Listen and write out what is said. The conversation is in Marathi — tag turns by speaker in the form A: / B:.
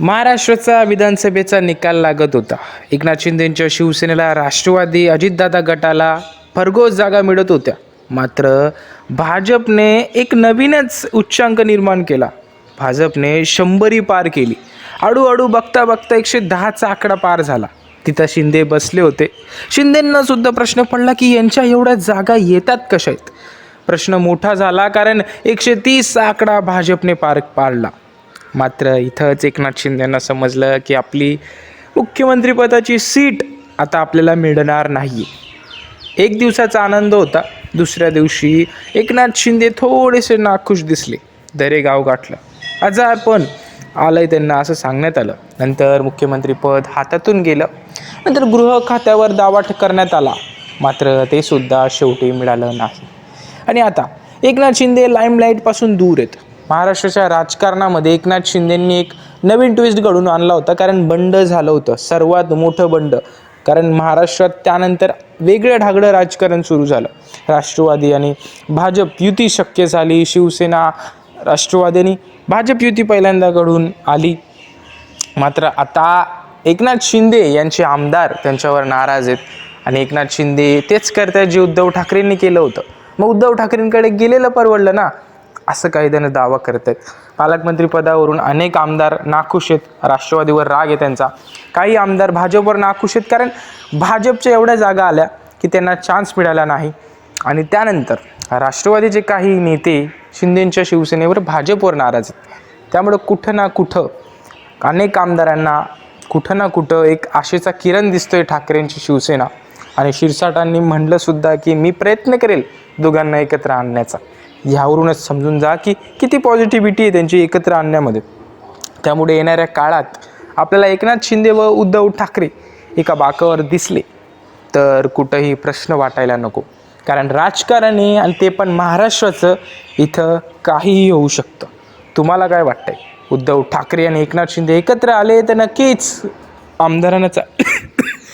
A: महाराष्ट्राचा विधानसभेचा निकाल लागत होता. एकनाथ शिंदेंच्या शिवसेनेला राष्ट्रवादी अजितदादा गटाला भरघोस जागा मिळत होत्या. मात्र भाजपने एक नवीनच उच्चांक निर्माण केला. भाजपने शंभरी पार केली. अडूअडू बघता बघता एकशे दहाचा आकडा पार झाला. तिथं शिंदे बसले होते. शिंदेंना सुद्धा प्रश्न पडला की यांच्या एवढ्या जागा येतात कशा आहेत? प्रश्न मोठा झाला कारण एकशे तीस आकडा भाजपने पार पाडला. मात्र इथंच एकनाथ शिंदेंना समजलं की आपली मुख्यमंत्रीपदाची सीट आता आपल्याला मिळणार नाही. एक दिवसाचा आनंद होता. दुसऱ्या दिवशी एकनाथ शिंदे थोडेसे नाखुश दिसले. दरे गाव गाठलं. आजार पण आलंय त्यांना असं सांगण्यात आलं. नंतर मुख्यमंत्रीपद हातातून गेलं. नंतर गृह खात्यावर दावा करण्यात आला. मात्र ते सुद्धा शेवटी मिळालं नाही. आणि आता एकनाथ शिंदे लाईमलाईटपासून दूर आहेत. महाराष्ट्राच्या राजकारणामध्ये एकनाथ शिंदेंनी एक नवीन ट्विस्ट घडून आणला होता. कारण बंड झालं होतं. सर्वात मोठं बंड. कारण महाराष्ट्रात त्यानंतर वेगळं ढागडं राजकारण सुरू झालं. राष्ट्रवादी आणि भाजप युती शक्य झाली. शिवसेना राष्ट्रवादीने भाजप युती पहिल्यांदा घडून आली. मात्र आता एकनाथ शिंदे यांचे आमदार त्यांच्यावर नाराज आहेत. आणि एकनाथ शिंदे तेच करतायत जे उद्धव ठाकरेंनी केलं होतं. मग उद्धव ठाकरेंकडे गेलेलं परवडलं ना? असं काही जण दावा करत आहेत. पालकमंत्रीपदावरून अनेक आमदार नाखुश आहेत. राष्ट्रवादीवर राग आहे त्यांचा. काही आमदार भाजपवर नाखुश आहेत कारण भाजपच्या एवढ्या जागा आल्या की त्यांना चान्स मिळाला नाही. आणि त्यानंतर राष्ट्रवादीचे काही नेते शिंदेंच्या शिवसेनेवर भाजपवर नाराज आहेत. त्यामुळं कुठं ना कुठं अनेक आमदारांना कुठं ना कुठं एक आशेचा किरण दिसतोय ठाकरेंची शिवसेना. आणि शिरसाटांनी म्हणलं सुद्धा की मी प्रयत्न करेल दोघांना एकत्र आणण्याचा. ह्यावरूनच समजून जा की किती पॉझिटिव्हिटी आहे त्यांची एकत्र आणण्यामध्ये. त्यामुळे येणाऱ्या काळात आपल्याला एकनाथ शिंदे व उद्धव ठाकरे एका बाकावर दिसले. तर कुठंही प्रश्न वाटायला नको. कारण राजकारण आहे आणि ते पण महाराष्ट्राचं इथं काहीही होऊ शकतं. तुम्हाला काय वाटतंय? उद्धव ठाकरे आणि एकनाथ शिंदे एकत्र आले तर नक्कीच आमदारांना